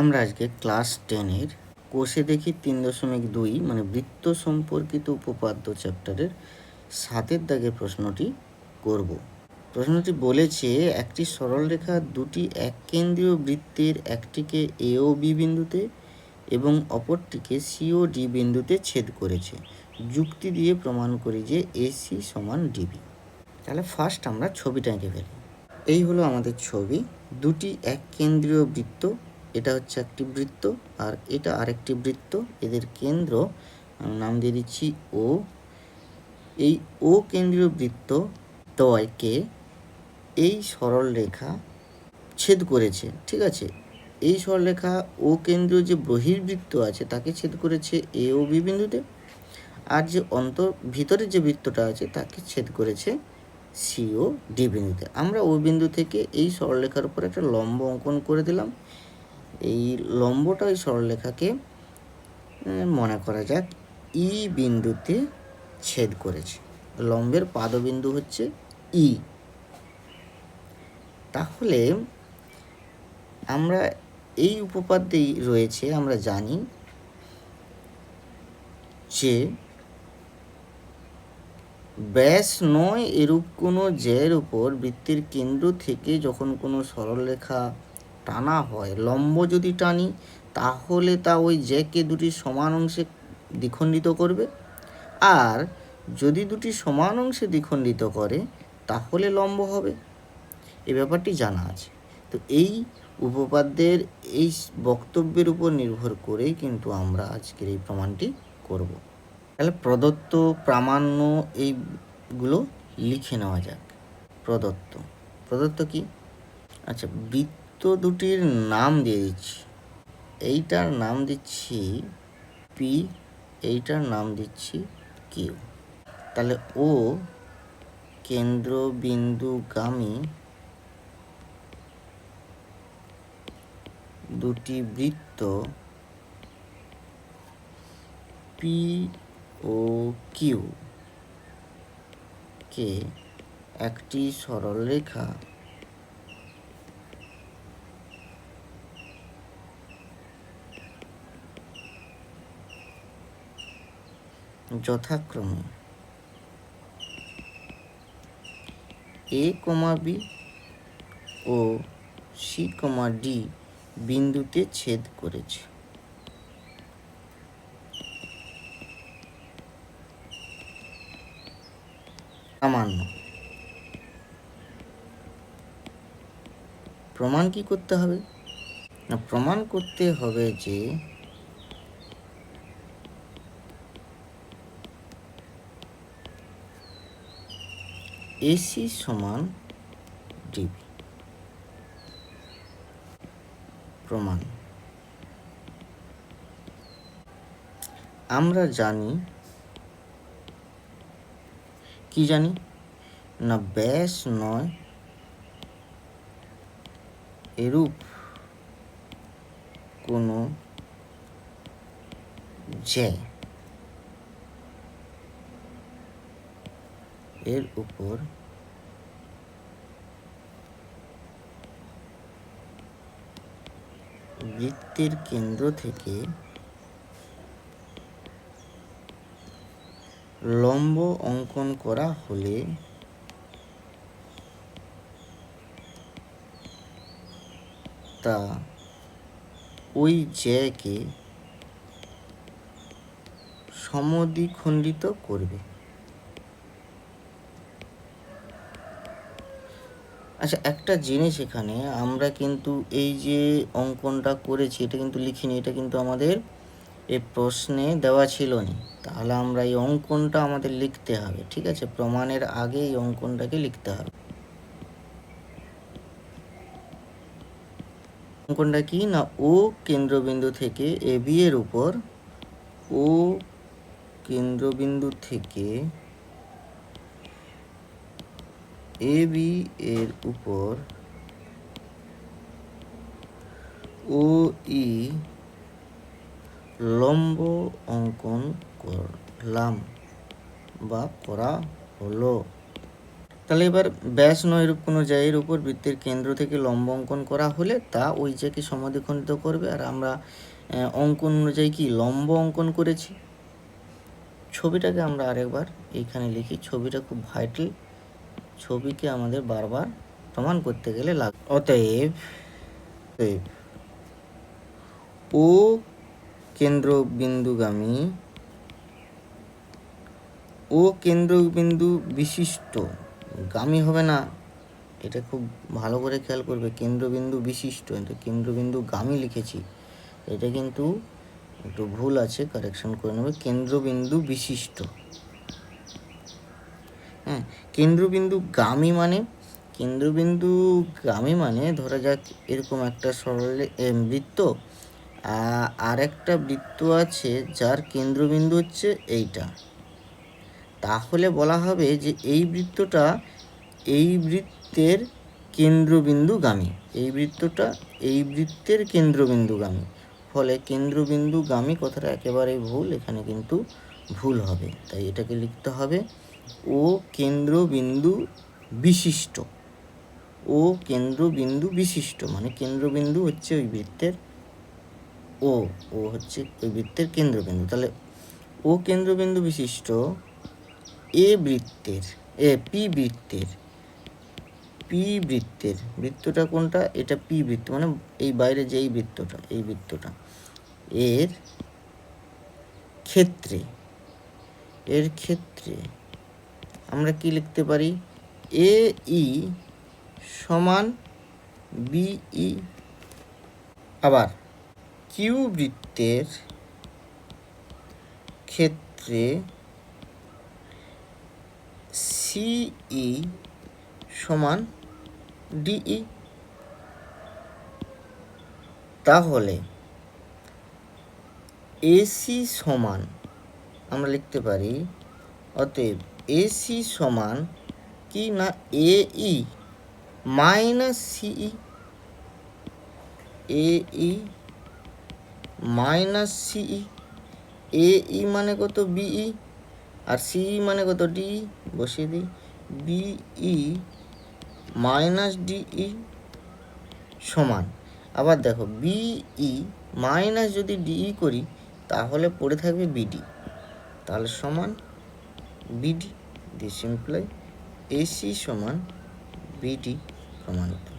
আমরা আজকে ক্লাস টেনের কোষে দেখি তিন দশমিক দুই মানে বৃত্ত সম্পর্কিত উপপাদ্য চ্যাপ্টারের সাতের দাগের প্রশ্নটি করব। প্রশ্নটি বলেছে, একটি সরলরেখা দুটি এক কেন্দ্রীয় বৃত্তের, একটিকে এ ও বি বিন্দুতে এবং অপরটিকে সিও ডি বিন্দুতে ছেদ করেছে। যুক্তি দিয়ে প্রমাণ করি যে এসি সমান ডিবি তাহলে ফার্স্ট আমরা ছবিটা এঁকে ফেলি। এই হলো আমাদের ছবি। দুটি এক কেন্দ্রীয় বৃত্ত এটা হচ্ছে একটি বৃত্ত আর এটা আরেকটি বৃত্ত। এদের কেন্দ্র নাম দিয়ে দিচ্ছি ও এই ও কেন্দ্রীয় বৃত্ত দ্বয়কে এই সরল রেখা ছেদ করেছে, ঠিক আছে? এই সরলরেখা ও কেন্দ্রীয় যে বহির্বৃত্ত আছে, তাকে ছেদ করেছে এ ও বি বিন্দুতে। আর যে অন্তর, ভিতরের যে বৃত্তটা আছে, তাকে ছেদ করেছে সি ও ডি বিন্দুতে। আমরা ও বিন্দু থেকে এই সরলরেখার উপর একটা লম্ব অঙ্কন করে দিলাম। এই লম্বটা ওই সরলরেখাকে মনে করা যাক, ই বিন্দুতে ছেদ করেছে। লম্বের পাদবিন্দু হচ্ছে ই। তাহলে আমরা এই উপপাদ্যেই রয়েছে, আমরা জানি যে ব্যাস নয় এরূপ কোনো জ্যায়ের উপর বৃত্তের কেন্দ্র থেকে যখন কোনো সরলরেখা টানা হয়, লম্ব যদি টানি, তাহলে তা ওই জ্যাকে দুটি সমান অংশে দ্বিখণ্ডিত করবে। আর যদি দুটি সমান অংশে দ্বিখণ্ডিত করে, তাহলে লম্ব হবে। এ ব্যাপারটি জানা আছে। তো এই উপপাদ্যের এই বক্তব্যের উপর নির্ভর করেই কিন্তু আমরা আজকের এই প্রমাণটি করব। তাহলে প্রদত্ত প্রামাণ্য এইগুলো লিখে নেওয়া যাক। প্রদত্ত। প্রদত্ত কি? আচ্ছা বৃত্ত দুটির নাম দিয়ে দিচ্ছি। এইটার নাম দিচ্ছি পি এইটার নাম দিচ্ছি কিউ তাহলে ও কেন্দ্রবিন্দুগামী দুটি বৃত্ত পি ও কিউ কে একটি সরলরেখা যথাক্রমে। এ কমা বি ও সি কমা ডি বিন্দুতে ছেদ করেছে। সামান্য। প্রমাণ কি করতে হবে? না, প্রমাণ করতে হবে যে এসি সমান ডিবি প্রমাণ। আমরা জানি কি জানি? না ব্যাস নয়। এরূপ কোনো জ্যা। এর উপর বৃত্তের কেন্দ্র থেকে লম্ব অঙ্কন করা হলে তা ওই জ্যাকে সমদ্বিখণ্ডিত করবে। আচ্ছা একটা জিনিস এখানে, আমরা কিন্তু এই যে অঙ্কনটা করেছি, এটা কিন্তু লিখিনি, এটা কিন্তু আমাদের এই প্রশ্নে দেওয়া ছিল না তাহলে আমরা এই অঙ্কনটা আমাদের লিখতে হবে, ঠিক আছে? প্রমাণের আগে এই অঙ্কনটাকে লিখতে হবে। অঙ্কনটা কি? না, ও কেন্দ্রবিন্দু থেকে এ বি এর উপর, ও কেন্দ্রবিন্দু থেকে এ বি এর উপর ও ই লম্ব অঙ্কন করলাম বা করা হলো। তাহলে এবার ব্যাস নয় কোনো জায়ের উপর বৃত্তের কেন্দ্র থেকে লম্ব অঙ্কন করা হলে তা ওই জায়গাকে সমাধিখণ্ডিত করবে। আর আমরা অঙ্কন অনুযায়ী কি লম্ব অঙ্কন করেছি? ছবিটাকে আমরা আরেকবার এইখানে লিখি। ছবিটা খুব ভাইটাল ছবিকে আমাদের বারবার প্রমাণ করতে গেলে লাগ, অতএব ও কেন্দ্র বিন্দুগামী ও কেন্দ্রবিন্দু বিশিষ্ট, গামী হবে না। এটা খুব ভালো করে খেয়াল করবে, কেন্দ্রবিন্দু বিশিষ্ট কিন্তু কেন্দ্রবিন্দু গামী লিখেছি। এটা কিন্তু একটু ভুল আছে কারেকশন করে নেবে। কেন্দ্রবিন্দু বিশিষ্ট। হ্যাঁ কেন্দ্রবিন্দু গামী মানে কেন্দ্রবিন্দু গামী মানে ধরা যাক এরকম একটা সরল বৃত্ত আর একটা বৃত্ত আছে যার কেন্দ্রবিন্দু হচ্ছে এইটা। তাহলে বলা হবে যে এই বৃত্তটা এই বৃত্তের কেন্দ্রবিন্দুগামী এই বৃত্তটা এই বৃত্তের কেন্দ্রবিন্দুগামী ফলে কেন্দ্রবিন্দুগামী কথাটা একেবারেই ভুল, এখানে কিন্তু ভুল হবে। তাই এটাকে লিখতে হবে ও কেন্দ্রবিন্দু বিশিষ্ট। ও কেন্দ্রবিন্দু বিশিষ্ট মানে কেন্দ্রবিন্দু হচ্ছে ওই বৃত্তের ও ও হচ্ছে ওই বৃত্তের কেন্দ্রবিন্দু। তাহলে ও কেন্দ্রবিন্দু বিশিষ্ট, এ বৃত্তের, এ পি বৃত্তের পি বৃত্তের, বৃত্তটা কোনটা? এটা পি বৃত্ত মানে এই বাইরে যে এই বৃত্তটা এই বৃত্তটা, এর ক্ষেত্রে এর ক্ষেত্রে আমরা কি লিখতে পারি? এ, ই সমান বিই আবার কিউ বৃত্তের ক্ষেত্রে সিই সমান ডিই তাহলে এসি সমান আমরা লিখতে পারি, অতএব এসি সমান কি না এই? মাইনাস সিই? এই? মাইনাস সিই? এই মানে কত বিই? আর সিই মানে কত ডিই বসিয়ে দিই। বিই মাইনাস ডিই সমান। আবার দেখো, বিই মাইনাস যদি ডিই করি, তাহলে পড়ে থাকবে বিডি। তাহলে সমান বিডি দিস ইমপ্লাই এসি সমান বিডি প্রমাণিত